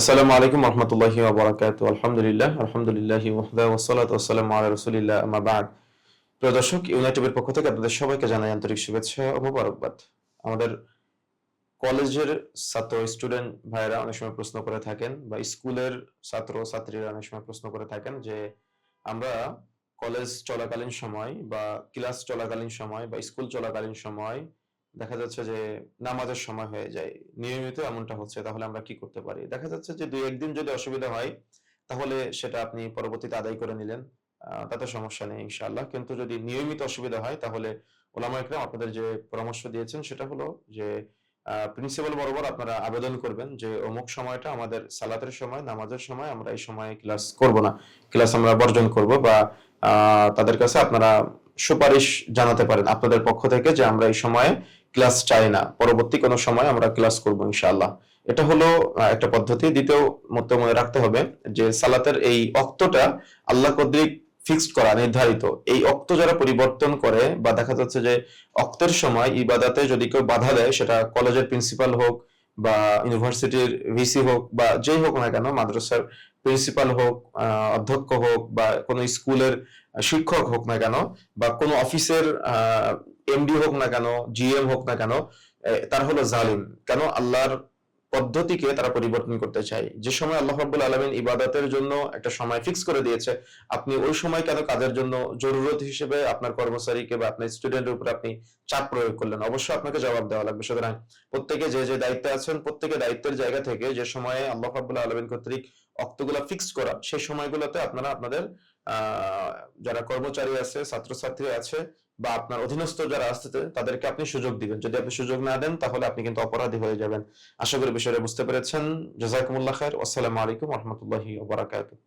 আসসালামু আলাইকুম রহমতুল্লাহি ওবরাকাত আলহামদুলিল্লাহ আলহামদুলিল্লাহ ওয়াহদা ওয়াসসালাত ওয়াসসালামু আলা রাসূলিল্লাহ, আম্মা বাদ। প্রিয় দর্শক, ইউনাইটেডের পক্ষ থেকে আপনাদের সবাইকে জানাই আন্তরিক শুভেচ্ছা ও মোবারকবাদ। আমাদের কলেজের ছাত্র স্টুডেন্ট ভাইরা অনেক সময় প্রশ্ন করে থাকেন বা স্কুলের ছাত্র ছাত্রীরা অনেক সময় প্রশ্ন করে থাকেন যে, আমরা কলেজ চলাকালীন সময় বা ক্লাস চলাকালীন সময় বা স্কুল চলাকালীন সময় দেখা যাচ্ছে যে নামাজের সময় হয়ে যায়। নিয়মিত এমনটা হচ্ছে, তাহলে আমরা কি করতে পারি? দেখা যাচ্ছে যে দুই একদিন যদি অসুবিধা হয়, তাহলে সেটা আপনি পরবর্তীতে আদায় করে নিলেন। তাতে সমস্যা নেই ইনশাআল্লাহ। কিন্তু যদি নিয়মিত অসুবিধা হয়, তাহলে ওলামা ইকরাম আপনাদের যে পরামর্শ দিয়েছেন, সেটা হলো যে প্রিন্সিপাল বরাবর আপনারা আবেদন করবেন যে, অমুক সময়টা আমাদের সালাতের সময়, নামাজের সময় আমরা এই সময়ে ক্লাস করব না। ক্লাস আমরা বর্জন করব বা তাদের কাছে আপনারা সুপারিশ জানাতে পারেন আপনাদের পক্ষ থেকে যে আমরা এই সময়ে ক্লাস চাই না। পরবর্তী কোনো সময় আমরা ক্লাস করব ইনশাআল্লাহ। এটা হলো একটা পদ্ধতি। দ্বিতীয় মধ্যে মনে রাখতে হবে যে সালাতের এই অক্তটা আল্লাহ কর্তৃক ফিক্সড করা, নির্ধারিত। এই অক্ত যারা পরিবর্তন করে বা দেখা যাচ্ছে যে অক্তের সময় ইবাদাতে যদি কেউ বাধা দেয়, সেটা কলেজের প্রিন্সিপাল হোক বা ইউনিভার্সিটির ভিসি হোক বা যেই হোক না কেন, মাদ্রাসার প্রিন্সিপাল হোক অধ্যক্ষ হোক বা কোনো স্কুলের শিক্ষক হোক না কেন বা কোনো অফিসের এমডি হোক না কেন জিএম হোক না কেন তারা হলো জালিম। কেন? আল্লাহর পদ্ধতিকে তারা পরিবর্তন করতে চায়। যে সময় আল্লাহ রাব্বুল আলামিন ইবাদতের জন্য একটা সময় ফিক্স করে দিয়েছে, আপনি ওই সময় কেন কাজের জন্য জরুরত হিসেবে আপনার কর্মচারীকে বা আপনার স্টুডেন্টের উপর আপনি চাপ প্রয়োগ করলেন? অবশ্যই আপনাকে জবাব দেওয়া লাগবে। সুতরাং প্রত্যেকে যে যে দায়িত্বে আছেন, প্রত্যেকে দায়িত্বের জায়গা থেকে যে সময়ে আল্লাহ রাব্বুল আলামিন কর্তৃক অক্তগুলা ফিক্স করা, সেই সময়গুলোতে আপনারা আপনাদের যারা কর্মচারী আছে, ছাত্রছাত্রী আছে, বা আপনার অধীনস্থ যারা আছে তাদেরকে আপনি সুযোগ দিবেন। যদি আপনি সুযোগ না দেন, তাহলে আপনি কিন্তু অপরাধী হয়ে যাবেন। আশা করি বিষয়টা বুঝতে পেরেছেন। জাজাকুমুল্লাহ খায়ের আসসালামু আলাইকুম রহমতুল্লাহি ওবরাকাতুহ